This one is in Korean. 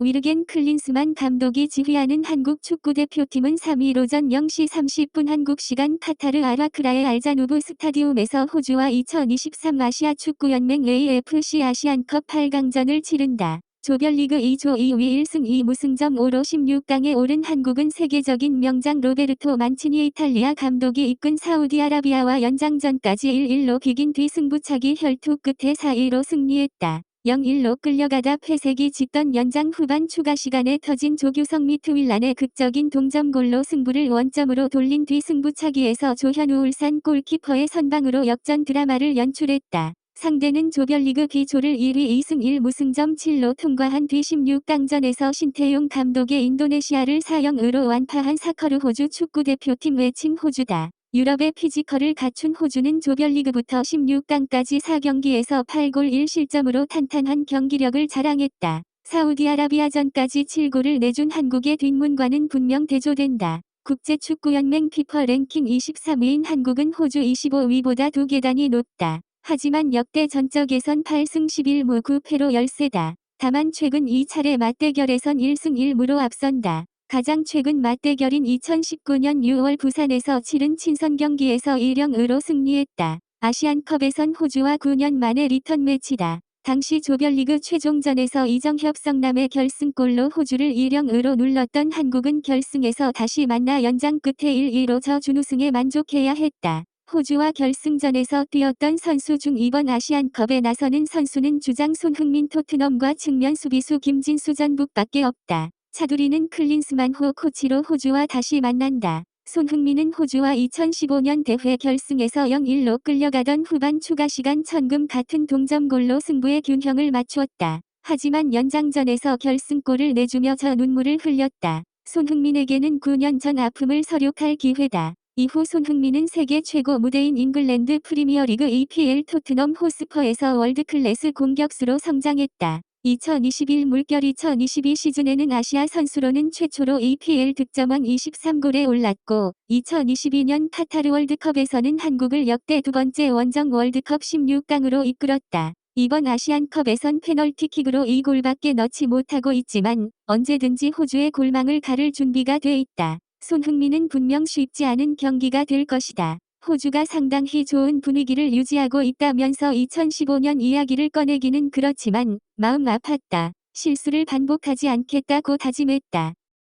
위르겐 클린스만 감독이 지휘하는 한국 축구대표팀은 3일 오전 0시 30분 한국 시간 카타르 아라크라의 알자누브 스타디움에서 호주와 2023 아시아 축구연맹 AFC 아시안컵 8강전을 치른다. 조별리그 2조 2위 1승 2무승점 5로 16강에 오른 한국은 세계적인 명장 로베르토 만치니 이탈리아 감독이 이끈 사우디아라비아와 연장전까지 1-1로 비긴 뒤 승부차기 혈투 끝에 4-1로 승리했다. 0-1로 끌려가다 회색이 짙던 연장 후반 추가 시간에 터진 조규성 미트윌란의 극적인 동점골로 승부를 원점으로 돌린 뒤 승부차기에서 조현우 울산 골키퍼의 선방으로 역전 드라마를 연출했다. 상대는 조별리그 B조를 1위 2승 1무승점 7로 통과한 뒤 16강전에서 신태용 감독의 인도네시아를 4-0으로 완파한 사커르 호주 축구대표팀 외친 호주다. 유럽의 피지컬을 갖춘 호주는 조별리그부터 16강까지 4경기에서 8골 1실점으로 탄탄한 경기력을 자랑했다. 사우디아라비아전까지 7골을 내준 한국의 뒷문과는 분명 대조된다. 국제축구연맹 피퍼 랭킹 23위인 한국은 호주 25위보다 두 계단이 높다. 하지만 역대 전적에선 8승 11무 9패로 열세다. 다만 최근 2차례 맞대결에선 1승 1무로 앞선다. 가장 최근 맞대결인 2019년 6월 부산에서 치른 친선 경기에서 1-0으로 승리했다. 아시안컵에선 호주와 9년 만에 리턴 매치다. 당시 조별리그 최종전에서 이정협 성남의 결승골로 호주를 1-0으로 눌렀던 한국은 결승에서 다시 만나 연장 끝에 1-2로 져 준우승에 만족해야 했다. 호주와 결승전에서 뛰었던 선수 중 이번 아시안컵에 나서는 선수는 주장 손흥민 토트넘과 측면 수비수 김진수 전북밖에 없다. 차두리는 클린스만 호 코치로 호주와 다시 만난다. 손흥민은 호주와 2015년 대회 결승에서 0-1로 끌려가던 후반 추가 시간 천금 같은 동점골로 승부의 균형을 맞추었다. 하지만 연장전에서 결승골을 내주며 저 눈물을 흘렸다. 손흥민에게는 9년 전 아픔을 서력할 기회다. 이후 손흥민은 세계 최고 무대인 잉글랜드 프리미어리그 EPL 토트넘 호스퍼에서 월드클래스 공격수로 성장했다. 2021 물결 2022 시즌에는 아시아 선수로는 최초로 EPL 득점왕 23골에 올랐고 2022년 카타르 월드컵에서는 한국을 역대 두 번째 원정 월드컵 16강으로 이끌었다. 이번 아시안컵에선 페널티킥으로 2골밖에 넣지 못하고 있지만 언제든지 호주의 골망을 가를 준비가 돼 있다. 손흥민은 분명 쉽지 않은 경기가 될 것이다. 호주가 상당히 좋은 분위기를 유지하고 있다면서 2015년 이야기를 꺼내기는 그렇지만 마음 아팠다. 실수를 반복하지 않겠다고 다짐했다.